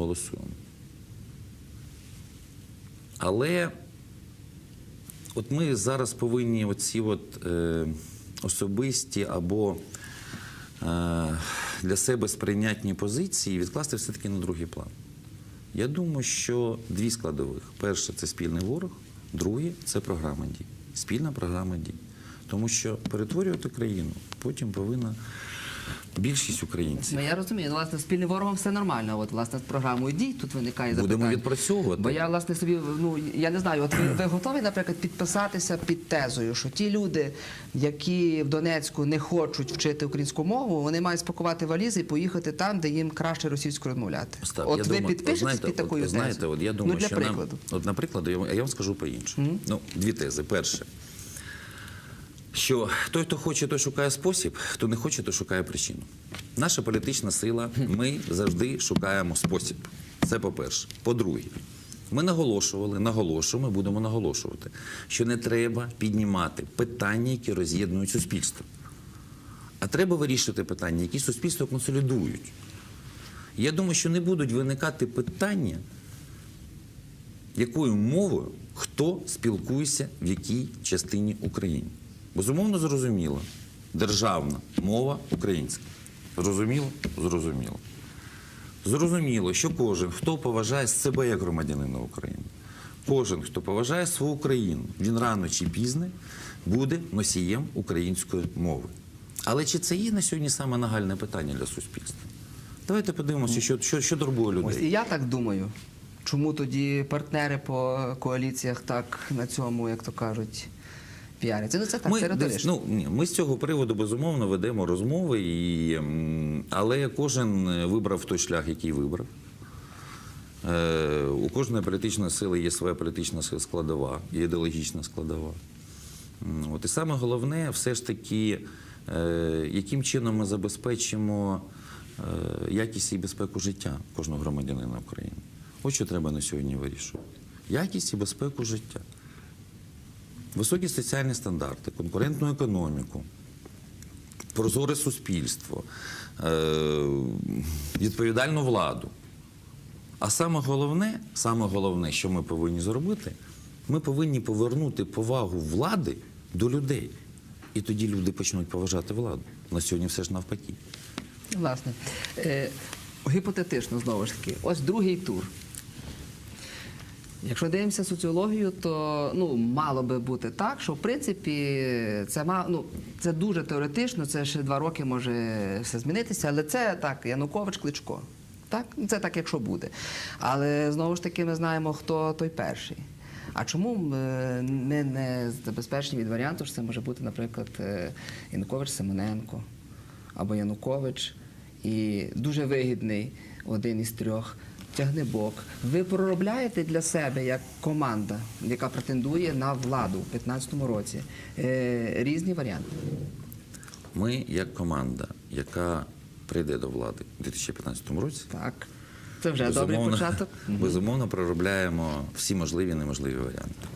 голосуємо. Але от ми зараз повинні оці от, е, особисті або е, для себе сприйнятні позиції відкласти все-таки на другий план. Я думаю, що дві складових. Перше це спільний ворог, друге це програма дій. Спільна програма дій. Тому що перетворювати країну потім повинна більшість українців. Ну я розумію, ну, власне, спільним ворогом все нормально. От власне з програмою дій тут виникає Будемо відпрацьовувати. Бо я власне собі ну я не знаю, от ви, ви готові, наприклад, підписатися під тезою, що ті люди, які в Донецьку не хочуть вчити українську мову, вони мають спакувати валізи і поїхати там, де їм краще російською розмовляти. Остап, от ви думаю, підпишетесь знаєте, під такою от, знаєте, от я думаю, ну, для що прикладу. Нам, от, наприклад, я, вам- я вам скажу по-іншому. Ну, дві тези. Перше, що той, хто хоче, той шукає спосіб, хто не хоче, той шукає причину. Наша політична сила, ми завжди шукаємо спосіб. Це по-перше. По-друге, ми наголошували, наголошуємо, будемо наголошувати, що не треба піднімати питання, які роз'єднують суспільство. А треба вирішувати питання, які суспільство консолідують. Я думаю, що не будуть виникати питання, якою мовою хто спілкується в якій частині України. Безумовно, зрозуміло. Державна мова українська. Зрозуміло? Зрозуміло. Зрозуміло, що кожен, хто поважає себе як громадянина України, кожен, хто поважає свою країну, він рано чи пізно буде носієм української мови. Але чи це є на сьогодні саме нагальне питання для суспільства? Давайте подивимося, що, що, що турбує людей. Ось і я так думаю. Чому тоді партнери по коаліціях так на цьому, як то кажуть, піаряться? Ну це так, Ми, це десь, ну, ні, ми з цього приводу безумовно ведемо розмови, і, але кожен е, вибрав той шлях, який вибрав. Е, у кожної політичної сили є своя політична складова, є ідеологічна складова. От, і саме головне, все ж таки, е, яким чином ми забезпечимо е, якість і безпеку життя кожного громадянина України. Ось що треба на сьогодні вирішувати. Якість і безпеку життя високі соціальні стандарти, конкурентну економіку, прозоре суспільство, е, відповідальну владу. А саме головне, саме головне, що ми повинні зробити, ми повинні повернути повагу влади до людей. І тоді люди почнуть поважати владу. На сьогодні все ж навпаки. Власне, е, гіпотетично знову ж таки, ось другий тур. Якщо дивимося соціологію, то ну мало би бути так, що в принципі це ну, це дуже теоретично, це ще два роки може все змінитися, але це так, Янукович, Кличко. Так, це так, якщо буде. Але знову ж таки ми знаємо, хто той перший. А чому е, ми не забезпечені від варіанту, що це може бути, наприклад, е, Янукович Симоненко або Янукович і дуже вигідний один із трьох тягнебок. Ви проробляєте для себе як команда, яка претендує на владу у 2015 році, е, різні варіанти. Ми, як команда, яка прийде до влади у 2015 році, Так. Це вже добрий початок. безумовно проробляємо всі можливі і неможливі варіанти.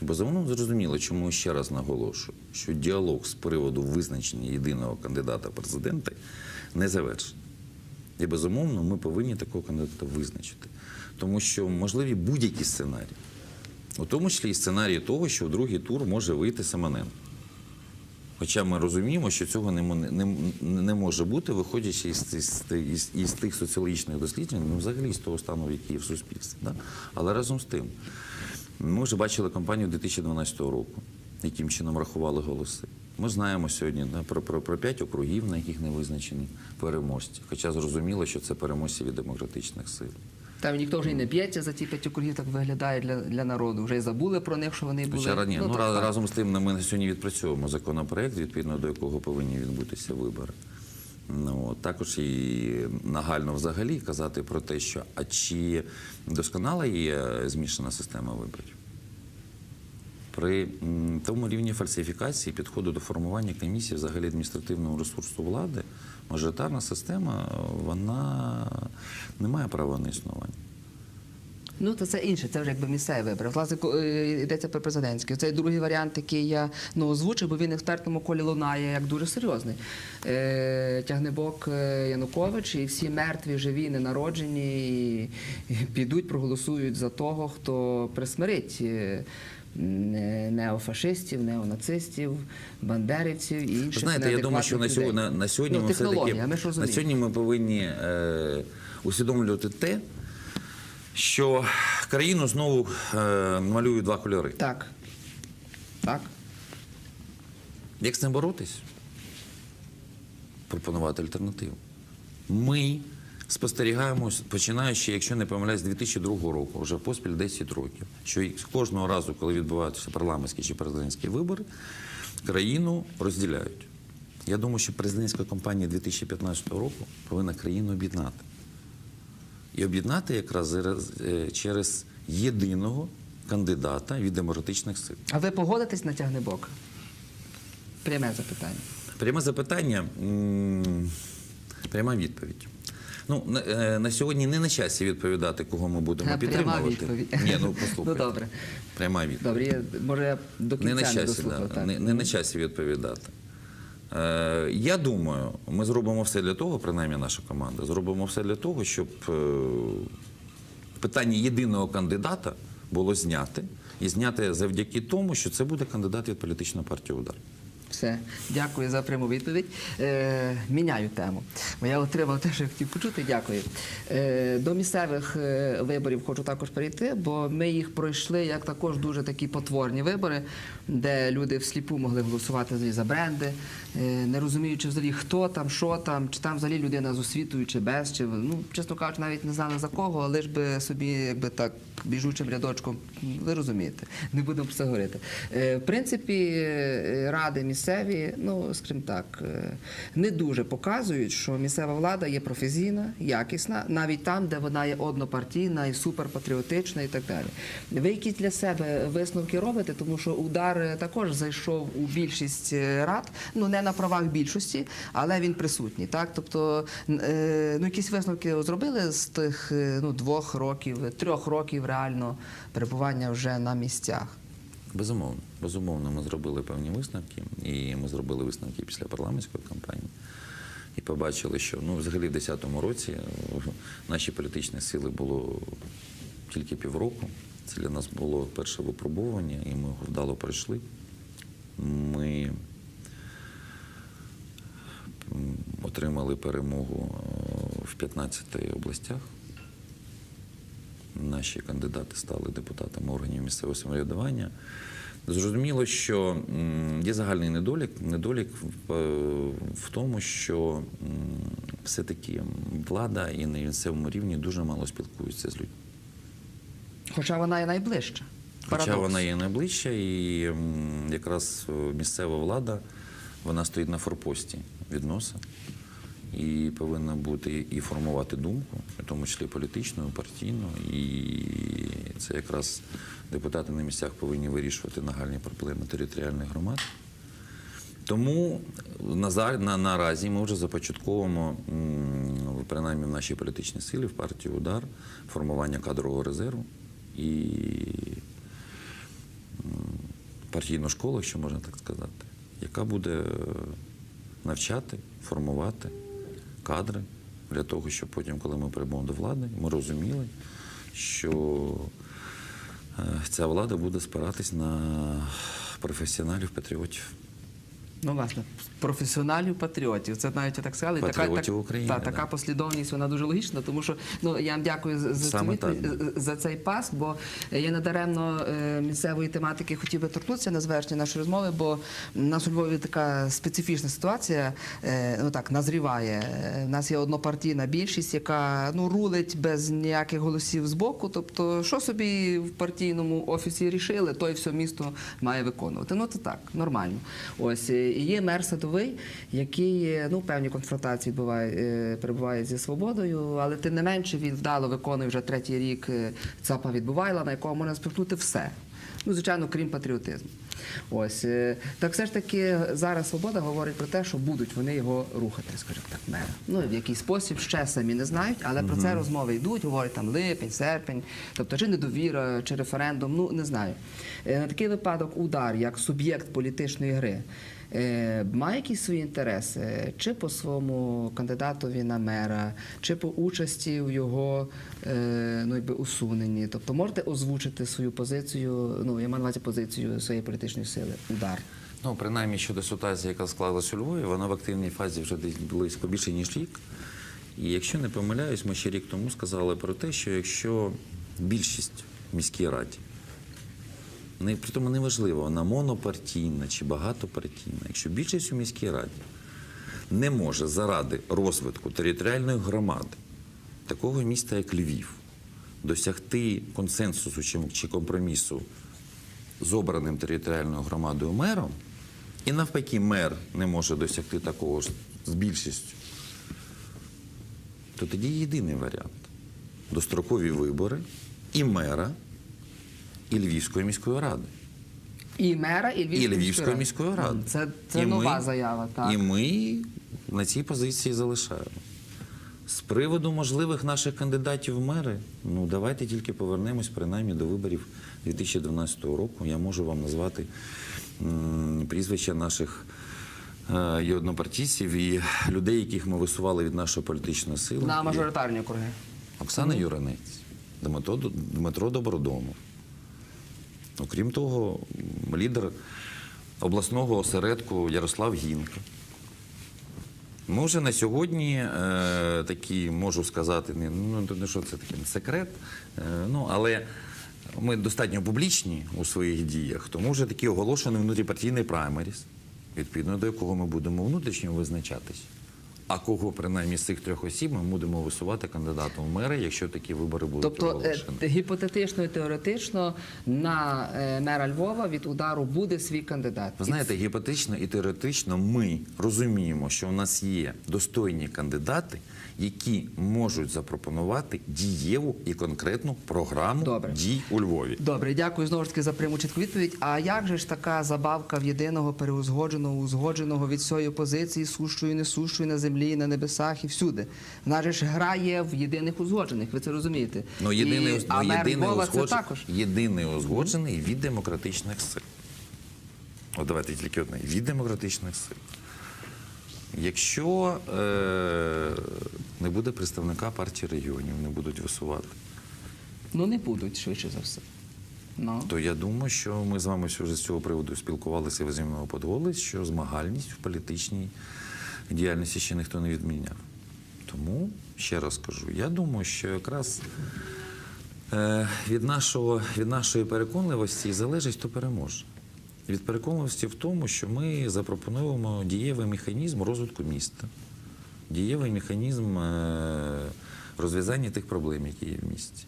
Безумовно, зрозуміло, чому ще раз наголошую, що діалог з приводу визначення єдиного кандидата в президенти не завершений. І безумовно, ми повинні такого кандидата визначити. Тому що можливі будь-які сценарії, у тому числі і сценарії того, що в другий тур може вийти Семененко. Хоча ми розуміємо, що цього не, не, не може бути, виходячи із, із, із, із тих соціологічних досліджень, ну взагалі з того стану, який є в суспільстві. Да? Але разом з тим, ми вже бачили кампанію 2012 року, яким чином рахували голоси. Ми знаємо сьогодні да, про, про, про п'ять округів, на яких не визначені переможці. Хоча зрозуміло, що це переможці від демократичних сил. Там ніхто вже й не б'ється за ті п'ять округів, так виглядає для, для народу. Вже й забули про них, що вони були. Хоча ні, ну, так, раз- разом з тим ми сьогодні відпрацьовуємо законопроект, відповідно до якого повинні відбутися вибори. Ну, також і нагально взагалі казати про те, що а чи досконала є змішана система виборів. При тому рівні фальсифікації підходу до формування комісії взагалі адміністративного ресурсу влади, мажоритарна система вона не має права на існування. Ну, то це інше, це вже якби місцеві вибори. Власне, е, йдеться про президентський. Це другий варіант, який я ну, озвучив, бо він експертному колі лунає як дуже серйозний. Е, Тягнебок е, Янукович і всі мертві, живі, ненароджені і підуть, проголосують за того, хто присмирить. Не- Неофашистів, неонацистів, бандерівців і інших знаєте, я думаю, що на сьогодні, на сьогодні ну, ми все таки ми на сьогодні ми повинні е, усвідомлювати те, що країну знову е, малюють два кольори. Так. Так. Як з цим боротись? Пропонувати альтернативу. Ми спостерігаємо, починаючи, якщо не помиляюсь, з 2002 року, вже поспіль 10 років, що кожного разу, коли відбуваються парламентські чи президентські вибори, країну розділяють. Я думаю, що президентська кампанія 2015 року повинна країну об'єднати. І об'єднати якраз е, через єдиного кандидата від демократичних сил. А ви погодитесь на тягнебок? Пряме запитання. Пряме запитання, пряма відповідь. Ну, на, е, на сьогодні не на часі відповідати, кого ми будемо Е, пряма підтримувати. відповідь. Ні, ну послухайте. Ну, добре. Пряма відповідь. Добре, я, може я до кінця Не не, на часі, дослухав. да, так. не, не на часі відповідати. Е, я думаю, ми зробимо все для того, принаймні наша команда, зробимо все для того, щоб е, питання єдиного кандидата було зняте. І зняте завдяки тому, що це буде кандидат від політичної партії удар. Все, дякую за пряму відповідь. Е, міняю тему. Бо я отримав те, що я хотів почути. Дякую. Е, до місцевих е, виборів хочу також перейти, бо ми їх пройшли як також дуже такі потворні вибори, де люди всліпу могли голосувати за бренди, е, не розуміючи взагалі, хто там, що там, чи там взагалі людина з освітою, чи без, чи ну, чесно кажучи, навіть не знали за кого, але ж би собі, якби так, біжучим рядочком, ви розумієте, не будемо про це говорити. Е, в принципі, е, ради місцеві, ну скажімо так, е, не дуже показують, що місцева влада є професійна, якісна, навіть там, де вона є однопартійна і суперпатріотична і так далі. Ви якісь для себе висновки робите, тому що удар е, також зайшов у більшість е, рад, ну не на правах більшості, але він присутній. Так, тобто, ну якісь висновки зробили з тих ну двох років, трьох років реально перебування вже на місцях. Безумовно, безумовно, ми зробили певні висновки, і ми зробили висновки після парламентської кампанії. І побачили, що ну, взагалі в 2010 році наші політичні сили було тільки півроку. Це для нас було перше випробування, і ми його вдало пройшли. Ми отримали перемогу е, в 15 областях. Наші кандидати стали депутатами органів місцевого самоврядування. Зрозуміло, що є загальний недолік. Недолік в, е, тому, що все-таки влада і на місцевому рівні дуже мало спілкуються з людьми. Хоча вона є найближча. Хоча Парадокс. вона є найближча, і якраз е, місцева влада вона стоїть на форпості відносин і повинна бути і формувати думку, в тому числі політичну, партійну. І це якраз депутати на місцях повинні вирішувати нагальні проблеми територіальних громад. Тому на, на, наразі ми вже започатковуємо, принаймні в нашій політичній силі, в партії Удар, формування кадрового резерву і партійну школу, якщо можна так сказати, яка буде е, навчати, формувати кадри для того, щоб потім, коли ми прийдемо до влади, ми розуміли, що е, ця влада буде спиратись на професіоналів, патріотів. Ну, власне, професіоналів патріотів. Це навіть так сказали. Патріотів так, України, Та, да. така послідовність, вона дуже логічна, тому що ну я вам дякую за, за, цю відповідь, за цей пас, бо я надаремно е, місцевої тематики хотів би торкнутися на завершення нашої розмови, бо в нас у Львові така специфічна ситуація, е, ну так, назріває. Е, У нас є однопартійна більшість, яка ну рулить без ніяких голосів з боку. Тобто, що собі в партійному офісі рішили, то й все місто має виконувати. Ну це так, нормально. Ось е, є мер садовий, який ну певні конфронтації е, перебуває зі свободою, але тим не менше він вдало виконує вже третій рік е, ЦАПа відбувайла, на якому можна спихнути все. Ну, звичайно, крім патріотизму. Ось е, так все ж таки зараз свобода говорить про те, що будуть вони його рухати, скажімо так, мера. Ну в який спосіб ще самі не знають, але про це розмови йдуть. Говорять там липень, серпень, тобто чи недовіра, чи референдум. Ну не знаю. Е, На такий випадок удар як суб'єкт політичної гри. е, Має якісь свої інтереси, чи по своєму кандидатові на мера, чи по участі в його ну, якби усуненні. Тобто можете озвучити свою позицію, ну я маю на увазі позицію своєї політичної сили. Удар. Ну, принаймні щодо ситуації, яка склалась у Львові, вона в активній фазі вже десь близько більше, ніж рік. І якщо не помиляюсь, ми ще рік тому сказали про те, що якщо більшість в міській раді, не, при тому неважливо, вона монопартійна чи багатопартійна, якщо більшість у міській раді не може заради розвитку територіальної громади такого міста, як Львів, досягти консенсусу чи компромісу з обраним територіальною громадою мером, і навпаки, мер не може досягти такого ж з більшістю, то тоді єдиний варіант дострокові вибори і мера, і Львівської міської ради. І мера, і Львівської, І Львівської міської ради. Це, це І нова ми- заява. Так. І ми на цій позиції залишаємо. З приводу можливих наших кандидатів в мери, ну давайте тільки повернемось принаймні до виборів 2012 року. Я можу вам назвати прізвища наших е, і однопартійців, і людей, яких ми висували від нашої політичної сили. На мажоритарні округи. Оксана Юранець, Дмитро, Дмитро Добродомов. Окрім того, лідер обласного осередку Ярослав Гінка. Ми вже на сьогодні е, такі, можу сказати, не, ну, не що це таке, не секрет, е, ну, але ми достатньо публічні у своїх діях, тому вже такий оголошений внутріпартійний праймеріс, відповідно до якого ми будемо внутрішньо визначатись. А кого принаймні з цих трьох осіб ми будемо висувати кандидатом в мери, якщо такі вибори будуть Тобто е, оголошені. гіпотетично і теоретично на е, мера Львова від удару буде свій кандидат. Ви знаєте, гіпотетично і теоретично ми розуміємо, що у нас є достойні кандидати, які можуть запропонувати дієву і конкретну програму Добре. дій у Львові. Добре, дякую знову ж таки за пряму чітку відповідь. А як же ж така забавка в єдиного переузгодженого, узгодженого від цієї позиції, сущої, несущої на землі, на небесах і всюди? Вона ж грає в єдиних узгоджених, ви це розумієте? Ну, єдиний, І, ну, єдиний, узгодж- також. єдиний узгоджений від демократичних сил. От давайте тільки одне. Від демократичних сил. Якщо е, не буде представника партії регіонів, не будуть висувати, Ну не будуть швидше за все. Ну. то я думаю, що ми з вами вже з цього приводу спілкувалися, ви зі мною подголись, що змагальність в політичній діяльності ще ніхто не відміняв. Тому ще раз кажу, я думаю, що якраз е, від, нашого, від нашої переконливості залежить, хто переможе. Від переконливості в тому, що ми запропонуємо дієвий механізм розвитку міста, дієвий механізм е, розв'язання тих проблем, які є в місті.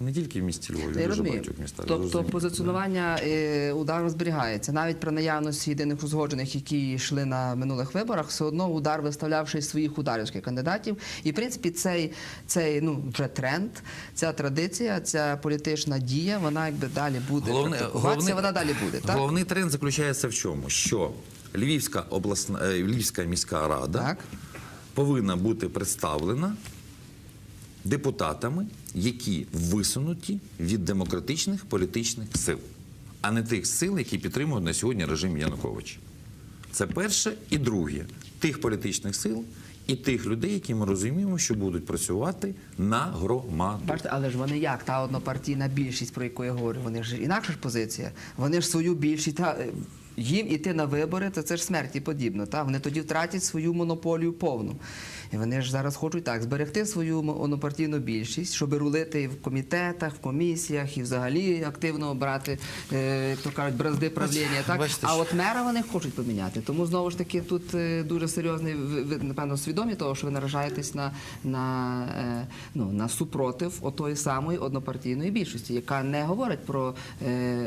Не тільки в місті Львові, Я дуже розумію. багатьох містах. Тобто позиціонування е, удару зберігається. Навіть при наявності єдиних узгоджених, які йшли на минулих виборах, все одно удар виставлявши своїх ударівських кандидатів. І в принципі цей, цей ну, вже тренд, ця традиція, ця політична дія, вона якби далі буде практикуватися, вона далі буде. Так? Головний тренд заключається в чому? Що Львівська обласна е, Львівська міська рада Так. повинна бути представлена депутатами, які висунуті від демократичних політичних сил, а не тих сил, які підтримують на сьогодні режим Януковича. Це перше і друге тих політичних сил і тих людей, які ми розуміємо, що будуть працювати на громаду. Але ж вони як та однопартійна більшість, про яку я говорю, вони ж інакша ж позиція. Вони ж свою більшість та їм іти на вибори, то це ж смерті подібно. Та вони тоді втратять свою монополію повну. І вони ж зараз хочуть так зберегти свою мо- однопартійну більшість, щоб рулити і в комітетах, в комісіях і взагалі активно брати, е, як то кажуть, бразди правління. Так бачите, а от мера вони хочуть поміняти. Тому знову ж таки тут е, дуже серйозний ви, напевно свідомі того, що ви наражаєтесь на, на, е, ну, на супротив отої самої однопартійної більшості, яка не говорить про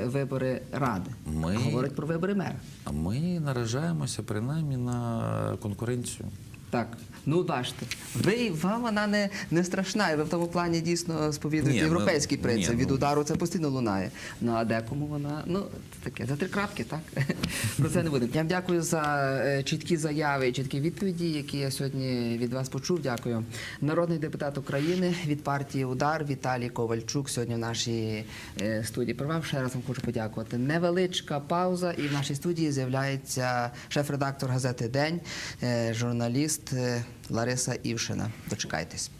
вибори ради, Ми- а говорить про вибори мера. А ми наражаємося принаймні на конкуренцію. Так, ну бачите, ви вам вона не, не страшна, і ви в тому плані дійсно сповідуєте Ні, ну, європейський ні, принцип. Від ну. удару це постійно лунає. Ну а декому вона ну таке за три крапки, так про це не будемо. Я вам дякую за е, чіткі заяви і чіткі відповіді, які я сьогодні від вас почув. Дякую. Народний депутат України від партії Удар Віталій Ковальчук сьогодні в нашій е, студії. Про ще раз вам хочу подякувати. Невеличка пауза, і в нашій студії з'являється шеф-редактор газети День, е, журналіст Лариса Івшина. Дочекайтесь.